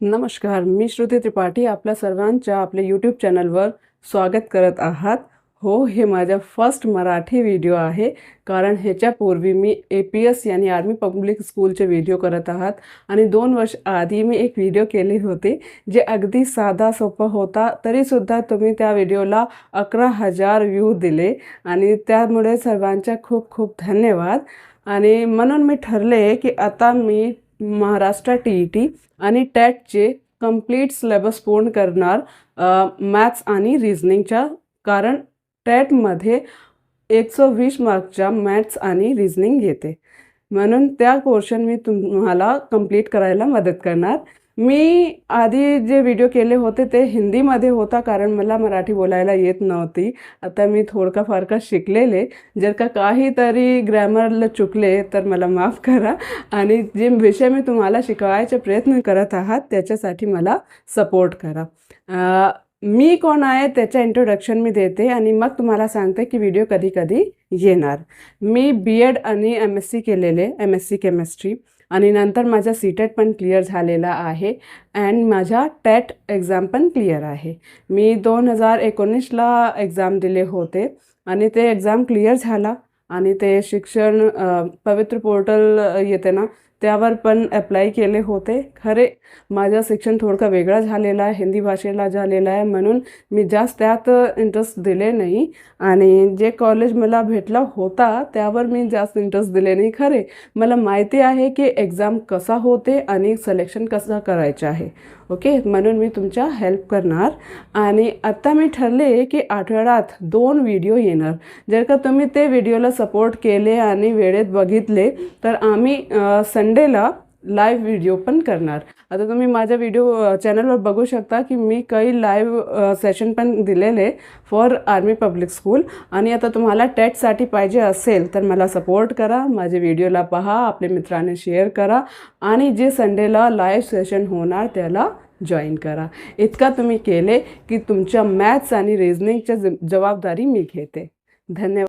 नमस्कार मी श्रुती त्रिपाठी आपल्या सर्वांच्या आपल्या यूट्यूब चॅनलवर स्वागत करत आहात. हो हे माझा फर्स्ट मराठी व्हिडिओ आहे. कारण ह्याच्यापूर्वी मी ए पी एस यानी आर्मी पब्लिक स्कूलचे व्हिडिओ करत आहात. आणि दोन वर्ष आधी मी एक व्हिडिओ केले होते जे अगदी साधा सोपा होता. तरीसुद्धा तुम्ही त्या व्हिडिओला अकरा हजार व्ह्यू दिले. आणि त्यामुळे सर्वांच्या खूप खूप धन्यवाद. आणि म्हणून मी ठरले की आता मी महाराष्ट्र टी ई टी आणि टॅटचे कंप्लीट सिलेबस पूर्ण करणार मॅथ्स आणि रिझनिंगच्या कारण टॅटमध्ये एकशे वीस मार्कच्या मॅथ्स आणि रिझनिंग येते म्हणून त्या पोर्शन मी तुम्हाला कंप्लीट करायला मदत करणार. मी आधी जे व्हिडिओ केले होते ते हिंदीमध्ये होता कारण मला मराठी बोलायला येत नव्हती. आता मी थोडका फारका शिकलेले. जर का काहीतरी ग्रॅमरला चुकले तर मला माफ करा. आणि जे विषय मी तुम्हाला शिकवायचे प्रयत्न करत आहात त्याच्यासाठी मला सपोर्ट करा. मी कोण आहे त्याचं इंट्रोडक्शन मी देते आणि मग तुम्हाला सांगते की व्हिडिओ कधी कधी येणार. मी बी एड आणि एम एस सी केलेले एम एस सी केमिस्ट्री आणि नंतर माझा सी टेट पण क्लिअर झालेला आहे अँड माझा टेट एक्झाम पण क्लिअर आहे. मी दोन हजार एकोणीसला एक्झाम दिले होते आणि ते एक्झाम क्लिअर झाला आणि ते शिक्षण पवित्र पोर्टल येते ना त्यावर पण अप्लाय केले होते. खरे माझं शिक्षण थोडकं वेगळं झालेलं आहे. हिंदी भाषेला झालेलं आहे म्हणून मी जास्त त्यात इंटरेस्ट दिले नाही. आणि जे कॉलेज मला भेटला होता त्यावर मी जास्त इंटरेस्ट दिले नाही. खरे मला माहिती आहे की एक्झाम कसा होते आणि सिलेक्शन कसं करायचं आहे. ओके म्हणून मी तुमच्या हेल्प करणार. आणि आत्ता मी ठरले की आठवड्यात दोन व्हिडिओ येणार. जर का तुम्ही ते व्हिडिओला सपोर्ट केले आणि वेळेत बघितले तर आम्ही संडेला लाईव्ह व्हिडिओ पण करणार. आता तुम्ही माझ्या व्हिडिओ चॅनलवर बघू शकता की मी काही लाईव्ह सेशन पण दिलेले फॉर आर्मी पब्लिक स्कूल आणि आता तुम्हाला टेटसाठी पाहिजे असेल तर मला सपोर्ट करा माझे व्हिडिओला पहा आपल्या मित्रांनी शेअर करा आणि जे संडेला लाईव्ह सेशन होणार त्याला जॉईन करा. इतका तुम्ही केले की तुमच्या मॅथ्स आणि रिझनिंगच्या जबाबदारी मी घेते. धन्यवाद.